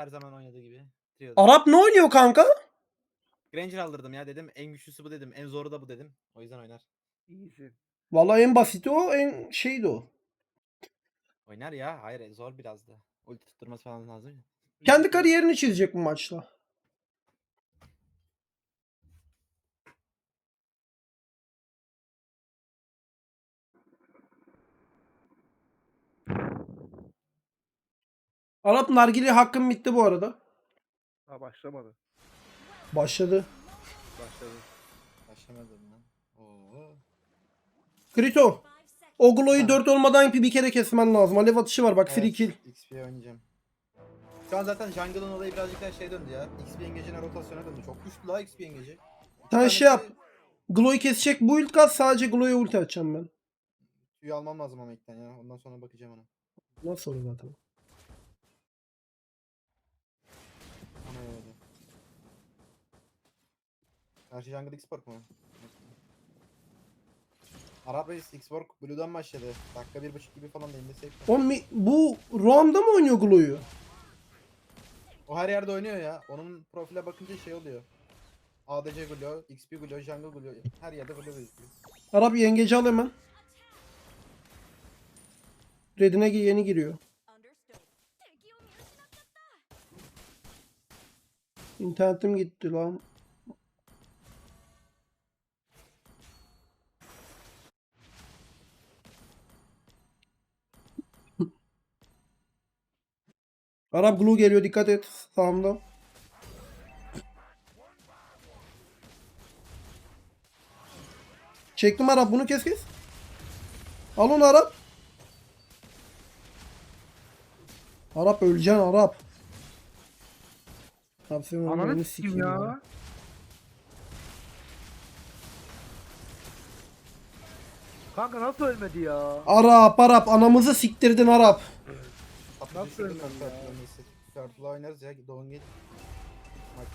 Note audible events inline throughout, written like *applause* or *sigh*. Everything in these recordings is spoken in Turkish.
her zaman oynadığı gibi. Trio'da. Arap ne oynuyor kanka? Granger aldırdım ya dedim. En güçlüsü bu dedim. En zoru da bu dedim. O yüzden oynar. İyisin. Vallahi en basiti o, en şeydi o. Oynar ya. Hayır zor biraz da. Ulti tutturması falan lazım. Kendi kariyerini çizecek bu maçta. Arap nargile hakkım bitti bu arada. Ha başlamadı. Başladı. Başladı. Başlamadım lan. Oo. Krito. O Glow'yu Ha. 4 olmadan bir kere kesmen lazım. Alev atışı var bak free Evet, kill. XP oynayacağım. Şu an zaten jungle'ın olayı birazcık daha şey döndü ya. XP engagine rotasyona döndü. Çok güçlü la XP engage. Sen şey yap. Glow'yu kesecek bu ult kat sadece Glow'ya ulti atacağım ben. Tüy almam lazım ama ilkten ya. Ondan sonra bakacağım ona. Nasıl olur zaten. Karşı jungle X-Borg mu? Arap Reis X-Borg Blue'dan başladı. Dakika bir buçuk gibi falan da indi safe. O mi- bu Roam'da mı oynuyor Glow'yu? O her yerde oynuyor ya. Onun profile bakınca şey oluyor. ADC Glue, XP Glue, Jungle Glue. Her yerde Glue gözüküyor. Arap yengeci al hemen. Redine gi- yeni giriyor. İnternetim gitti lan. Arap glue geliyor dikkat et sağımda. Çektim Arap bunu kes kes. Al onu Arap. Arap öleceksin Arap. Senin Ananı sikeyim sikeyim ya. Kanka nasıl ölmedi ya? Arap Arap anamızı siktirdin Arap. Nasıl ölmem ya? Turtle'la oynarız ya. Doğun git.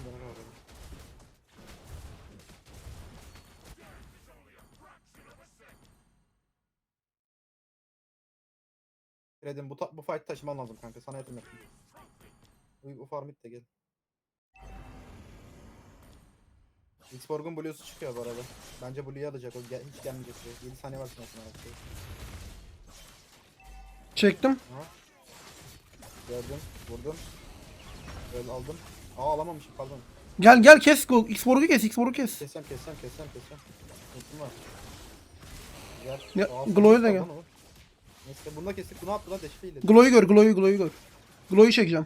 Dönemi var. Fred'in bu, bu fight taşıman lazım kanka. Sana yardım ettim. Bu, bu farm it de gel. X-Borg'un Blue'su çıkıyor bu arada. Bence Blue'yu alacak. O gel- hiç gelmeyecek. buraya. 7 saniye var sonrasına. Çektim. Aha. Gördüm, vurdum. Öyle aldım. Aa alamamışım pardon. Gel gel kes go- X-Borg'u kes X-Borg'u kes. Kesem kesem kesem kesem. Ultim var. Güzel. Ya, Aa, Glow'u da gel. lan o. Neyse bunu da kestik. Bunu attı lan deşifeyle. Glow'u gör Glow'u Glow'u gör. Glow'u çekeceğim.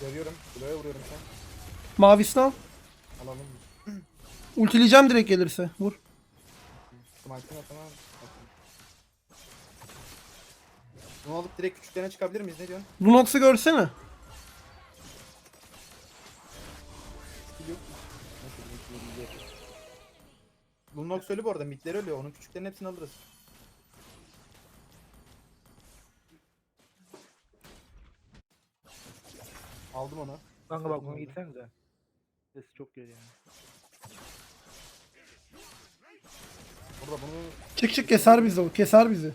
Görüyorum. Glow'a vuruyorum an. Mavisini al. Alalım. Ultileyeceğim direkt gelirse. Vur. Smite'ını atama. Bunu alıp direkt küçüklerine çıkabilir miyiz? Ne diyorsun? Lunox'u görsene. Skill yok. Nasıl yapıyor. Lunox ölü bu arada. Midleri ölüyor. Onun küçüklerin hepsini alırız. Aldım onu. Kanka bak bunu gitsenize. Sesi çok geliyor. Burada bunu Çık çık keser bizi o. Keser bizi.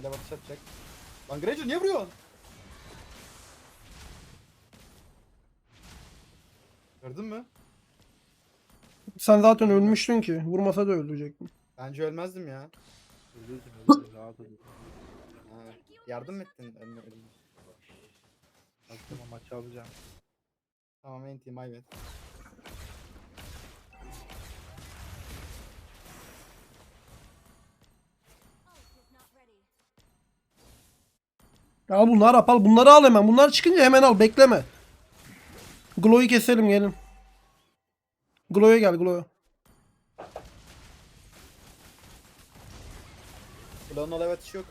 Alev atış atacak. Lan Granger niye vuruyorsun? Gördün mü? Sen zaten ölmüştün ki. Vurmasa da öldürecektin. Bence ölmezdim ya. Ölürdüm *laughs* ölürdüm rahat olun. Ha, yardım mı ettin ölme ölme. Bak tamam maçı alacağım. Tamam enti my bad. Al bunları al, al. Bunları al hemen. Bunlar çıkınca hemen al. Bekleme. Glow'u keselim gelin. Glow'ya gel Glow'ya. Ulanın alev atışı yok.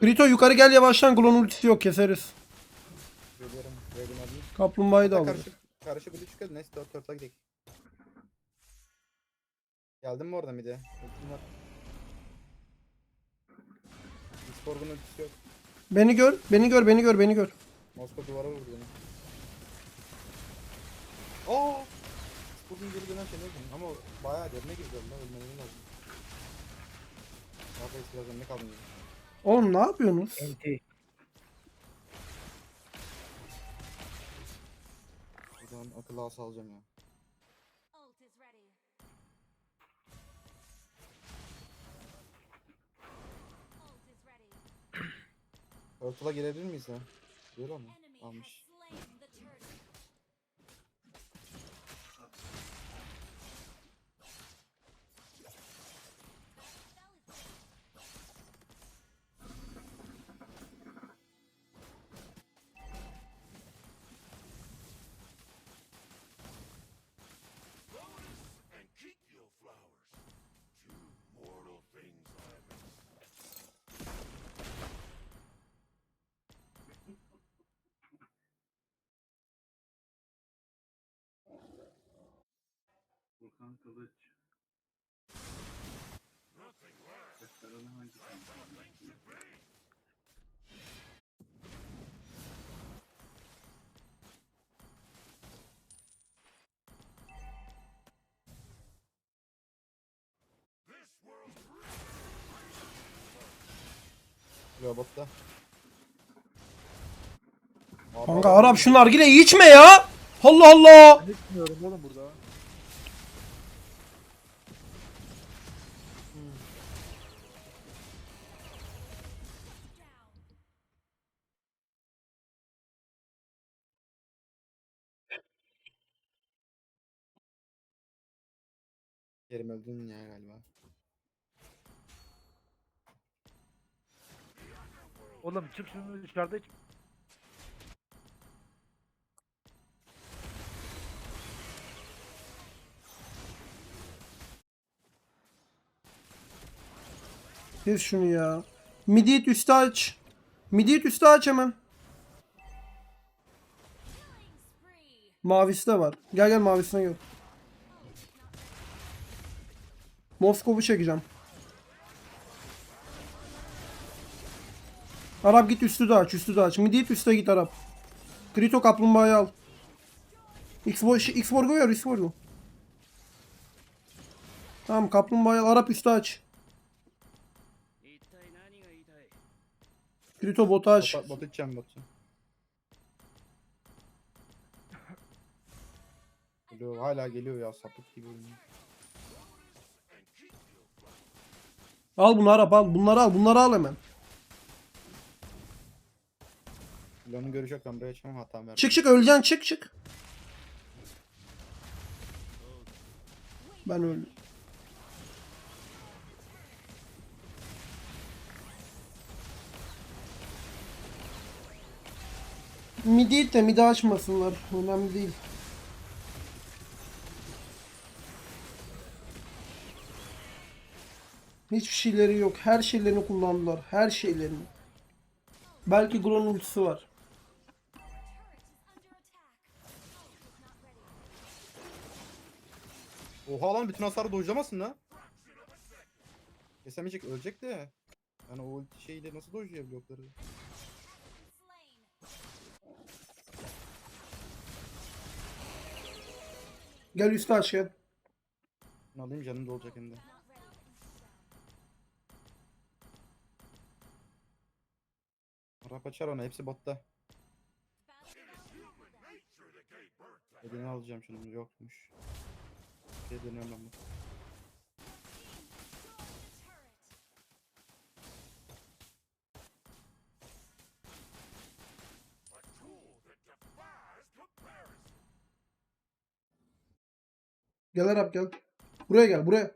Krito yukarı gel yavaştan. Glow'un ultisi yok. Keseriz. Geliyorum. Kaplumbağayı da alırız. Karşı, karşı çıkıyor. Neyse dört dört'e gidelim. Geldin mi orada mide? Ultim var. Discord'un ultisi yok. Beni gör. Beni gör. Beni gör. Beni gör. Moskova duvara vurdu beni. Aa! Discord'un geri dönen şey bileyim ama bayağı derine girdi lan ölmeleri lazım. Reis biraz önde kaldın. Oğlum ne yapıyorsunuz? Enti. Buradan akıllı asa alacağım ya. Turtle'a girebilir miyiz ya? Diyor ama. Almış. Furkan Kılıç. Restoranı hangi Robotta. Kanka Arap şu nargileyi içme ya. Allah Allah. Ben içmiyorum oğlum burada. Kerim öldün ya galiba. Oğlum çık şunu dışarıda iç. Kes şunu ya. Midit üstü aç. Midit üstü aç hemen. Mavisi de var. Gel gel mavisine gel. Moskova çekeceğim. Arap git üstü de aç, üstü de aç. Midit üste git Arap. Krito kaplumbağayı al. X-Borg, X-Borg'u ver, X-Borg'u. Tamam kaplumbağayı al. Arap üstü aç. Krito botu aç. Bot, bot içeceğim hala geliyor ya sapık gibi oynuyor. Al bunu Arap al. Bunları al. Bunları al hemen. Lan'ın görüşü yok ben buraya açamam hatam verdim. Çık çık öleceksin çık çık. Ben öldüm. Midi de midi açmasınlar. Önemli değil. Hiçbir şeyleri yok. Her şeylerini kullandılar. Her şeylerini. Belki Gron ultisi var. Oha lan bütün hasarı dojlamasın la. Kesemeyecek ölecek de. Yani o ulti şeyiyle nasıl dojluyor blokları? Gel üstü aç gel. Alayım canım da olacak hem de. Arap açar ona hepsi botta. Elini alacağım şunu yokmuş. Şey dönüyorum ben bu. Gel Arap gel. Buraya gel buraya.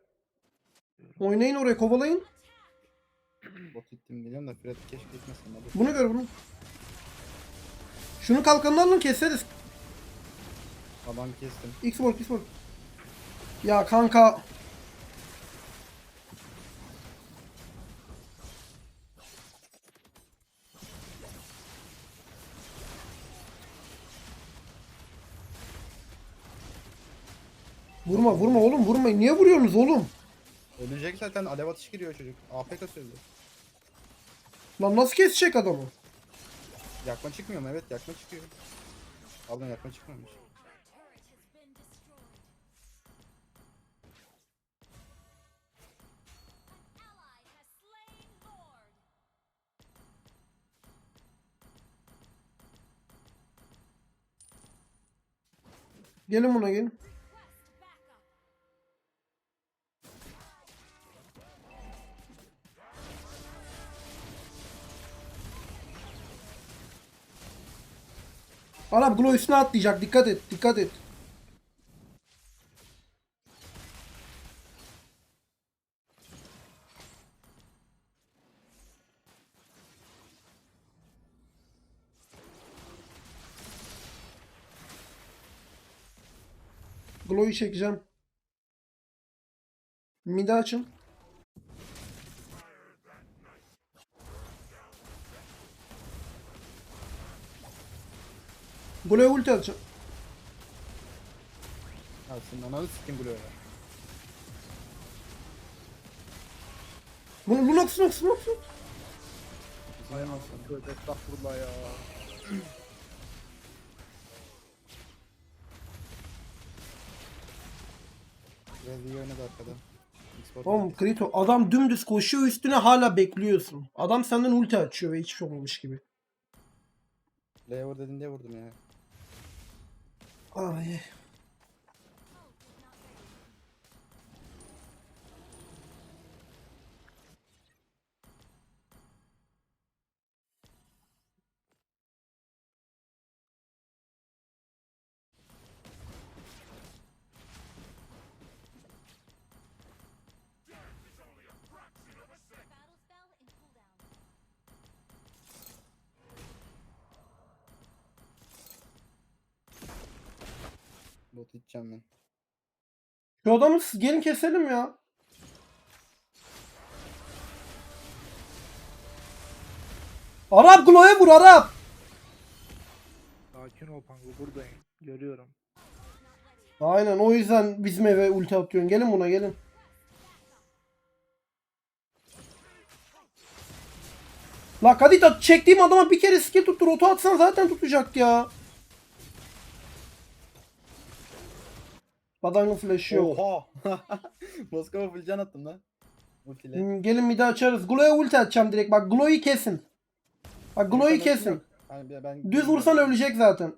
Oynayın oraya kovalayın. Bot gittim geliyorum da Fred keşke gitmesin. Hadi. Bunu gör bunu. Şunu kalkanını alın keseriz. Adam kestim. X-Borg X-Borg. Ya kanka. Vurma vurma oğlum vurmayın. Niye vuruyorsunuz oğlum? Ölecek zaten alev atışı giriyor çocuk. AP kasıyordu. Lan nasıl kesecek adamı? Yakma çıkmıyor mu? Evet yakma çıkıyor. Aldım yakma çıkmamış. Gelin buna gelin. Arap Glow üstüne atlayacak. Dikkat et. Dikkat et. Glow'u çekeceğim. Midi açın. Glow'a ulti atacağım. Ha senin ananı sikim Glow'a ya. Bunu Lunox Lunox Lunox. Lunox. Tövbe estağfurullah ya. Biraz iyi oynadı arkada. Xbox Oğlum Krito adam dümdüz koşuyor üstüne hala bekliyorsun. Adam senden ulti açıyor ve hiçbir şey olmamış gibi. L'ye vur dedin diye vurdum ya. Oh. Bot içeceğim ben. Şu adamı gelin keselim ya. Arap Glow'ya vur Arap. Sakin ol Pango buradayım. Görüyorum. Aynen o yüzden bizim eve ulti atıyorsun. Gelin buna gelin. La Kadita çektiğim adama bir kere skill tuttu. Roto atsan zaten tutacak ya. Adamın flash'ı yok. Oha! *laughs* Moskova full can attım lan. Ultiyle. Hmm, Gelin midi açarız. Glow'a ulti atacağım direkt. Bak Glow'u kesin. Bak Glow'u kesin. Hani ben, ben Düz vursan ölecek zaten.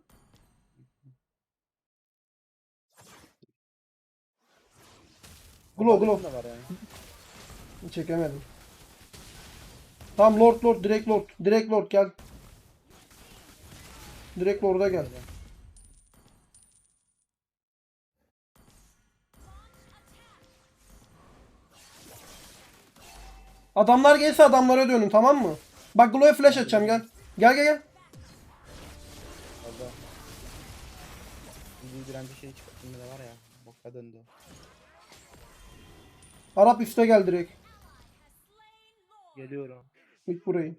Glow glow. Da var yani. Çekemedim. Tamam Lord Lord direkt Lord. Direkt Lord gel. Direkt Lord'a gel. Adamlar gelirse adamlara dönün tamam mı? Bak Glow'a flash atacağım gel. Gel gel gel. Bir direnci şey çıkarttım bile var ya. Bokka döndü. Arap üste gel direkt. Geliyorum. İlk burayı.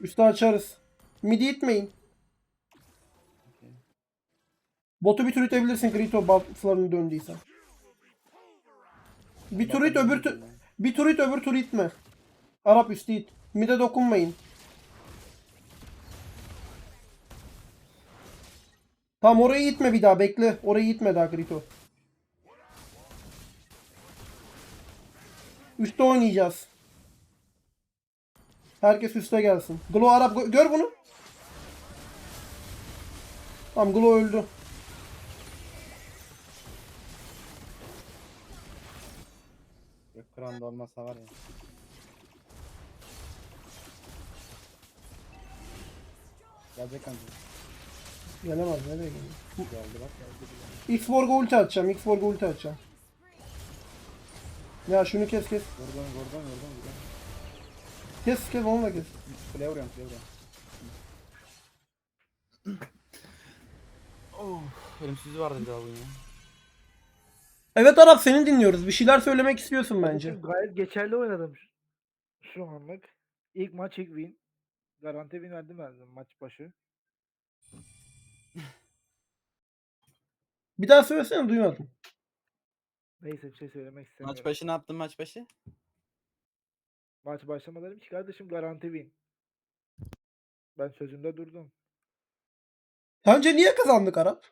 Üste açarız. Midi itmeyin. Botu bir tur itebilirsin Krito bufflarını döndüysen. Bir tur it öbür tur bir tur it öbür tur itme. Arap üstü it. Mide dokunmayın. Tamam orayı itme bir daha bekle. Orayı itme daha Krito. Üste oynayacağız. Herkes üste gelsin. Glo Arap gö- gör bunu. Tamam Glo öldü. Kran da olmasa var ya. Gelecek kanka. Gelemez nereye geliyor? Geldi bak geldi. X-Borg'a ulti atacağım. X-Borg'a ulti atacağım. Ya şunu kes kes. Vurdum vurdum vurdum vurdum. Kes kes onu da kes. Kuleye vuruyorum kuleye vuruyorum. oh, ölümsüzlüğü vardı bir daha bunun ya. Evet Arap seni dinliyoruz. Bir şeyler söylemek istiyorsun bence. Gayet geçerli oynadım şu- anlık. İlk maç ilk win. Garanti win verdim ben maç başı. Bir daha söylesene duymadım. Neyse bir şey söylemek istemiyorum. Maç başı ne yaptın maç başı? Maç başlamadan dedim ki kardeşim garanti win. Ben sözümde durdum. Sence niye kazandık Arap?